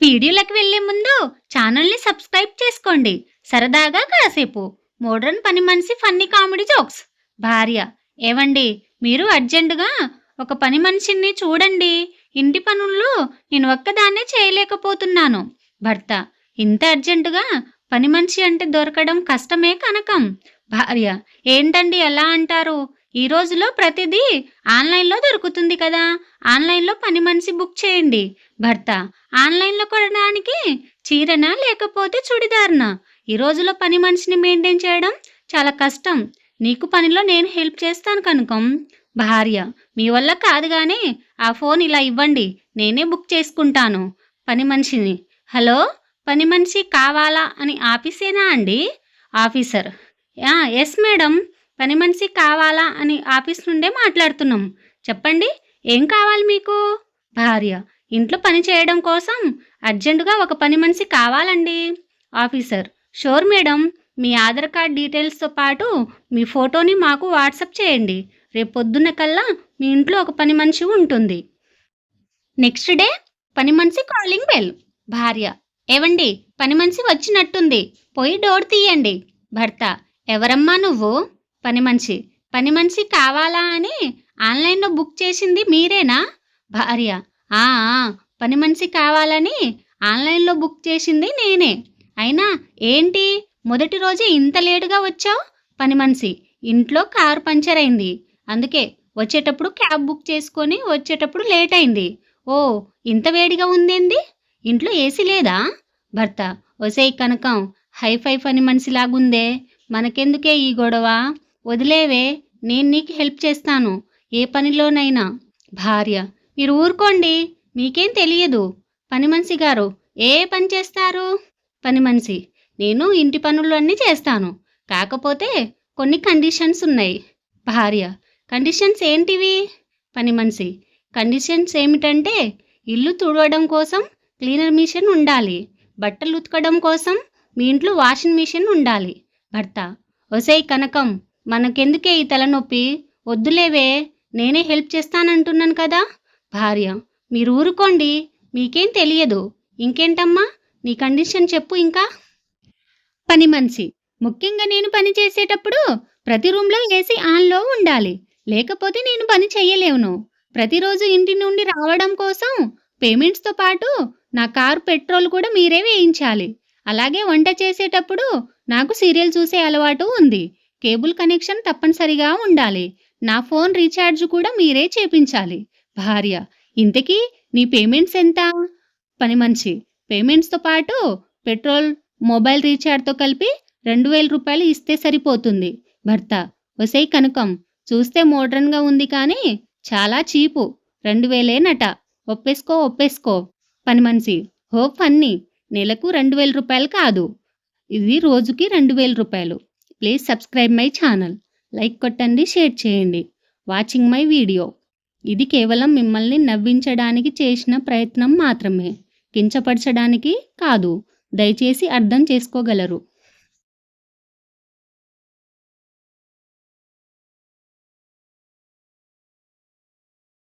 వీడియోలకు వెళ్ళే ముందు ఛానల్ని సబ్స్క్రైబ్ చేసుకోండి. సరదాగా కాసేపు. మోడ్రన్ పని మనిషి ఫన్నీ కామెడీ జోక్స్. భార్య ఏవండి? మీరు అర్జెంటుగా ఒక పని మనిషిని చూడండి. ఇంటి పనుల్లో నేను ఒక్కదాన్నే చేయలేకపోతున్నాను. భర్త ఇంత అర్జెంటుగా పని మనిషి అంటే దొరకడం కష్టమే కనకం. భార్య ఏంటండి ఎలా అంటారు? ఈ రోజులో ప్రతిదీ ఆన్లైన్లో దొరుకుతుంది కదా. ఆన్లైన్లో పని మనిషి బుక్ చేయండి. భర్త ఆన్లైన్లో కొనడానికి చీరనా లేకపోతే చుడిదార్నా? ఈ రోజులో పని మనిషిని మెయింటైన్ చేయడం చాలా కష్టం. నీకు పనిలో నేను హెల్ప్ చేస్తాను కనుకం. భార్య మీ వల్ల కాదు కానీ ఆ ఫోన్ ఇలా ఇవ్వండి. నేనే బుక్ చేసుకుంటాను. పని మనిషిని. హలో? పని మనిషి కావాలా అని ఆఫీసేనా అండి? ఆఫీసర్. ఎస్ మేడం పని మనిషి కావాలా అని ఆఫీస్ నుండే మాట్లాడుతున్నాం. చెప్పండి ఏం కావాలి మీకు? భార్య ఇంట్లో పని చేయడం కోసం అర్జెంటుగా ఒక పని మనిషి కావాలండి. ఆఫీసర్ షూర్ మేడం మీ ఆధార్ కార్డ్ డీటెయిల్స్తో పాటు మీ ఫోటోని మాకు వాట్సప్ చేయండి. రేపు పొద్దున్న కల్లా మీ ఇంట్లో ఒక పని మనిషి ఉంటుంది. నెక్స్ట్ డే పని మనిషి కాలింగ్ బెల్. భార్య ఏవండి పని మనిషి వచ్చినట్టుంది. పోయి డోర్ తీయండి. భర్త ఎవరమ్మా నువ్వు? పని మనిషి. పని మనిషి కావాలా అని ఆన్లైన్లో బుక్ చేసింది మీరేనా? భార్య. ఆ పని మనిషి కావాలని ఆన్లైన్లో బుక్ చేసింది నేనే. అయినా ఏంటి? మొదటి రోజే ఇంత లేటుగా వచ్చావు? పని మనిషి. ఇంట్లో కారు పంచర్ అయింది. అందుకే వచ్చేటప్పుడు క్యాబ్ బుక్ చేసుకొని వచ్చేటప్పుడు లేట్ అయింది. ఓ ఇంత వేడిగా ఉందేంది? ఇంట్లో ఏసీ లేదా? భర్త. ఒసే కనకం. హైఫై పని మనిషిలాగుందే. మనకెందుకే ఈ గొడవ? వదిలేవే నేను నీకు హెల్ప్ చేస్తాను. ఏ పనిలోనైనా. భార్య మీరు ఊరుకోండి. మీకేం తెలియదు. పని మనిషి గారు ఏ పని చేస్తారు? పని మనిషి నేను ఇంటి పనులు అన్నీ చేస్తాను. కాకపోతే కొన్ని కండిషన్స్ ఉన్నాయి. భార్య కండిషన్స్ ఏంటివి? పని మనిషి కండిషన్స్ ఏమిటంటే ఇల్లు తుడవడం కోసం క్లీనర్ మిషన్ ఉండాలి. బట్టలు ఉతకడం కోసం మీ ఇంట్లో వాషింగ్ మిషన్ ఉండాలి. భర్త ఒసై కనకం మనకెందుకే ఈ తలనొప్పి? వద్దులేవే నేనే హెల్ప్ చేస్తానంటున్నాను కదా? భార్య మీరు ఊరుకోండి మీకేం తెలియదు. ఇంకేంటమ్మా? నీ కండిషన్ చెప్పు ఇంకా. పని మనిషి ముఖ్యంగా నేను పని చేసేటప్పుడు ప్రతి రూమ్లో ఏసీ ఆన్లో ఉండాలి. లేకపోతే నేను పని చెయ్యలేను ప్రతిరోజు ఇంటి నుండి రావడం కోసం పేమెంట్స్తో పాటు నా కారు పెట్రోల్ కూడా మీరే వేయించాలి. అలాగే వంట చేసేటప్పుడు నాకు సీరియల్ చూసే అలవాటు ఉంది. కేబుల్ కనెక్షన్ తప్పనిసరిగా ఉండాలి. నా ఫోన్ రీఛార్జ్ కూడా మీరే చేపించాలి. భార్య ఇంతకీ నీ పేమెంట్స్ ఎంత? పని మంచి పేమెంట్స్తో పాటు పెట్రోల్ మొబైల్ రీఛార్జ్తో కలిపి రెండు వేల రూపాయలు ఇస్తే సరిపోతుంది. భర్త ఒసై కనకం చూస్తే మోడ్రన్గా ఉంది కానీ చాలా చీపు. రెండు వేలేనట ఒప్పేసుకో ఒప్పేసుకో. పని మనిషి హో ఫన్నీ నెలకు రెండు వేల రూపాయలు కాదు. ఇది రోజుకి రెండు వేల రూపాయలు. Please subscribe my channel like కొట్టండి షేర్ చేయండి. వాచింగ్ మై వీడియో ఇది కేవలం మిమ్మల్ని నవ్వించడానికి చేసిన ప్రయత్నం మాత్రమే. కించపరచడానికి కాదు. దయచేసి అర్థం చేసుకోగలరు.